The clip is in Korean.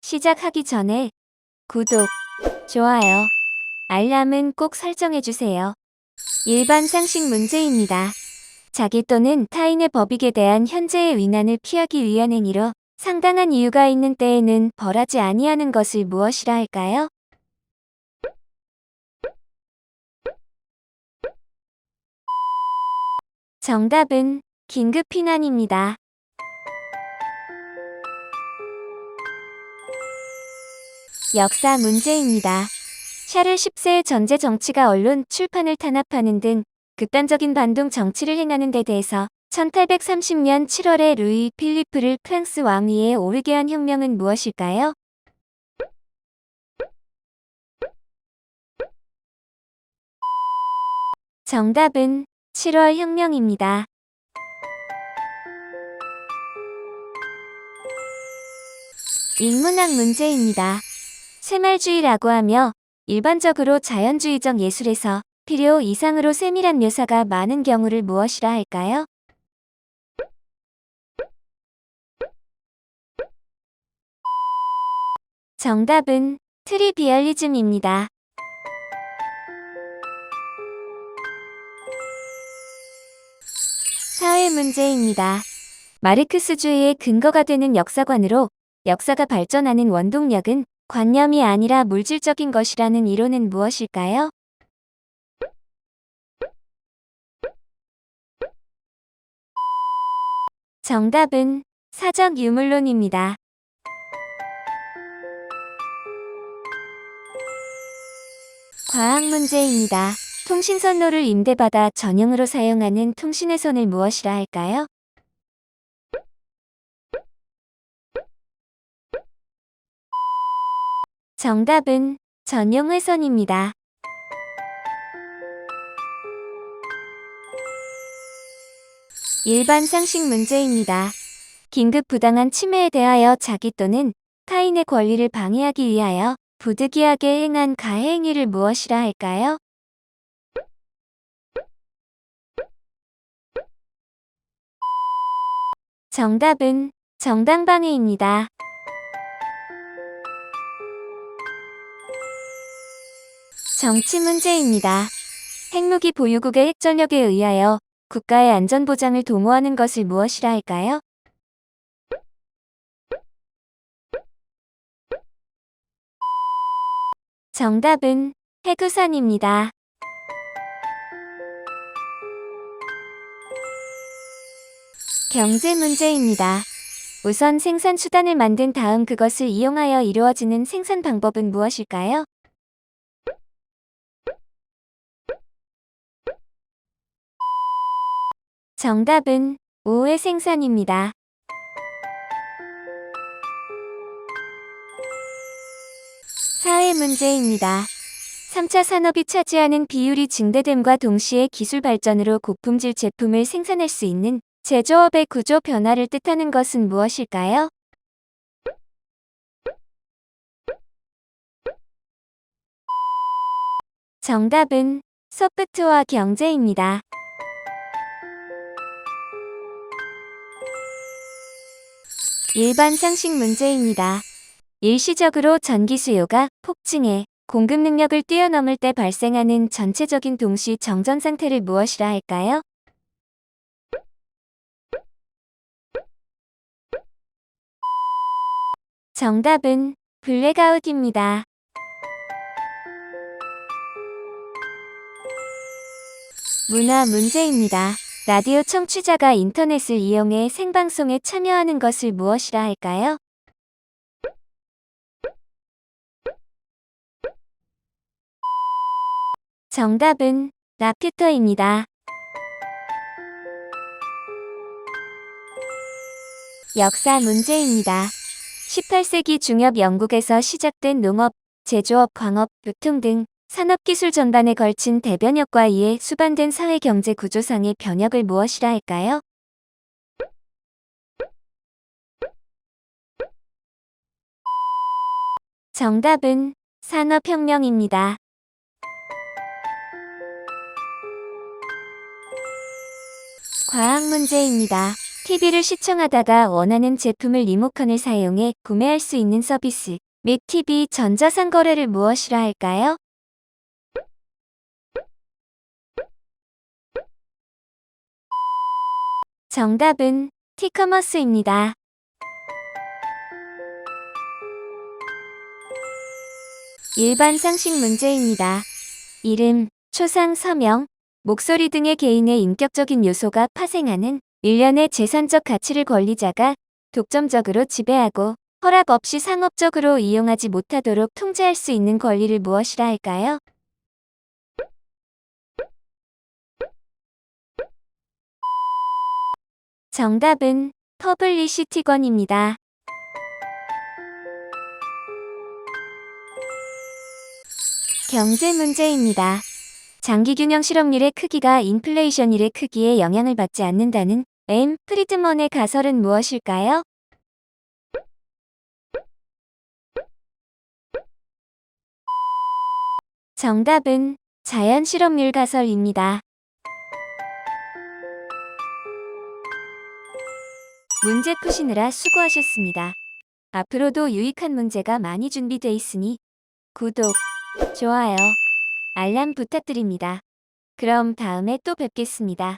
시작하기 전에 구독, 좋아요, 알람은 꼭 설정해주세요. 일반 상식 문제입니다. 자기 또는 타인의 법익에 대한 현재의 위난을 피하기 위한 행위로 상당한 이유가 있는 때에는 벌하지 아니하는 것을 무엇이라 할까요? 정답은 긴급 피난입니다. 역사 문제입니다. 샤를 10세의 전제 정치가 언론, 출판을 탄압하는 등 극단적인 반동 정치를 행하는 데 대해서 1830년 7월에 루이 필리프를 프랑스 왕위에 오르게 한 혁명은 무엇일까요? 정답은 7월 혁명입니다. 인문학 문제입니다. 새말주의라고 하며 일반적으로 자연주의적 예술에서 필요 이상으로 세밀한 묘사가 많은 경우를 무엇이라 할까요? 정답은 트리비얼리즘입니다. 사회 문제입니다. 마르크스주의의 근거가 되는 역사관으로 역사가 발전하는 원동력은 관념이 아니라 물질적인 것이라는 이론은 무엇일까요? 정답은 사적 유물론입니다. 과학 문제입니다. 통신선로를 임대받아 전용으로 사용하는 통신회선을 무엇이라 할까요? 정답은 전용회선입니다. 일반 상식 문제입니다. 긴급 부당한 침해에 대하여 자기 또는 타인의 권리를 방해하기 위하여 부득이하게 행한 가해 행위를 무엇이라 할까요? 정답은 정당방해입니다. 정치 문제입니다. 핵무기 보유국의 핵전력에 의하여 국가의 안전보장을 도모하는 것을 무엇이라 할까요? 정답은 해구산입니다. 경제 문제입니다. 우선 생산 수단을 만든 다음 그것을 이용하여 이루어지는 생산 방법은 무엇일까요? 정답은 오해 생산입니다. 사회 문제입니다. 3차 산업이 차지하는 비율이 증대됨과 동시에 기술 발전으로 고품질 제품을 생산할 수 있는 제조업의 구조 변화를 뜻하는 것은 무엇일까요? 정답은 소프트웨어 경제입니다. 일반 상식 문제입니다. 일시적으로 전기 수요가 폭증해 공급 능력을 뛰어넘을 때 발생하는 전체적인 동시 정전 상태를 무엇이라 할까요? 정답은 블랙아웃입니다. 문화 문제입니다. 라디오 청취자가 인터넷을 이용해 생방송에 참여하는 것을 무엇이라 할까요? 정답은 라퓨터입니다. 역사 문제입니다. 18세기 중엽 영국에서 시작된 농업, 제조업, 광업, 유통 등 산업기술 전반에 걸친 대변혁과 이에 수반된 사회경제 구조상의 변혁을 무엇이라 할까요? 정답은 산업혁명입니다. 과학 문제입니다. TV를 시청하다가 원하는 제품을 리모컨을 사용해 구매할 수 있는 서비스. 및 TV 전자상거래를 무엇이라 할까요? 정답은 티커머스입니다. 일반 상식 문제입니다. 이름, 초상, 서명, 목소리 등의 개인의 인격적인 요소가 파생하는 일련의 재산적 가치를 권리자가 독점적으로 지배하고 허락 없이 상업적으로 이용하지 못하도록 통제할 수 있는 권리를 무엇이라 할까요? 정답은 퍼블리시티권입니다. 경제 문제입니다. 장기균형 실업률의 크기가 인플레이션율의 크기에 영향을 받지 않는다는 엠 프리드먼의 가설은 무엇일까요? 정답은 자연 실업률 가설입니다. 문제 푸시느라 수고하셨습니다. 앞으로도 유익한 문제가 많이 준비돼 있으니 구독, 좋아요, 알람 부탁드립니다. 그럼 다음에 또 뵙겠습니다.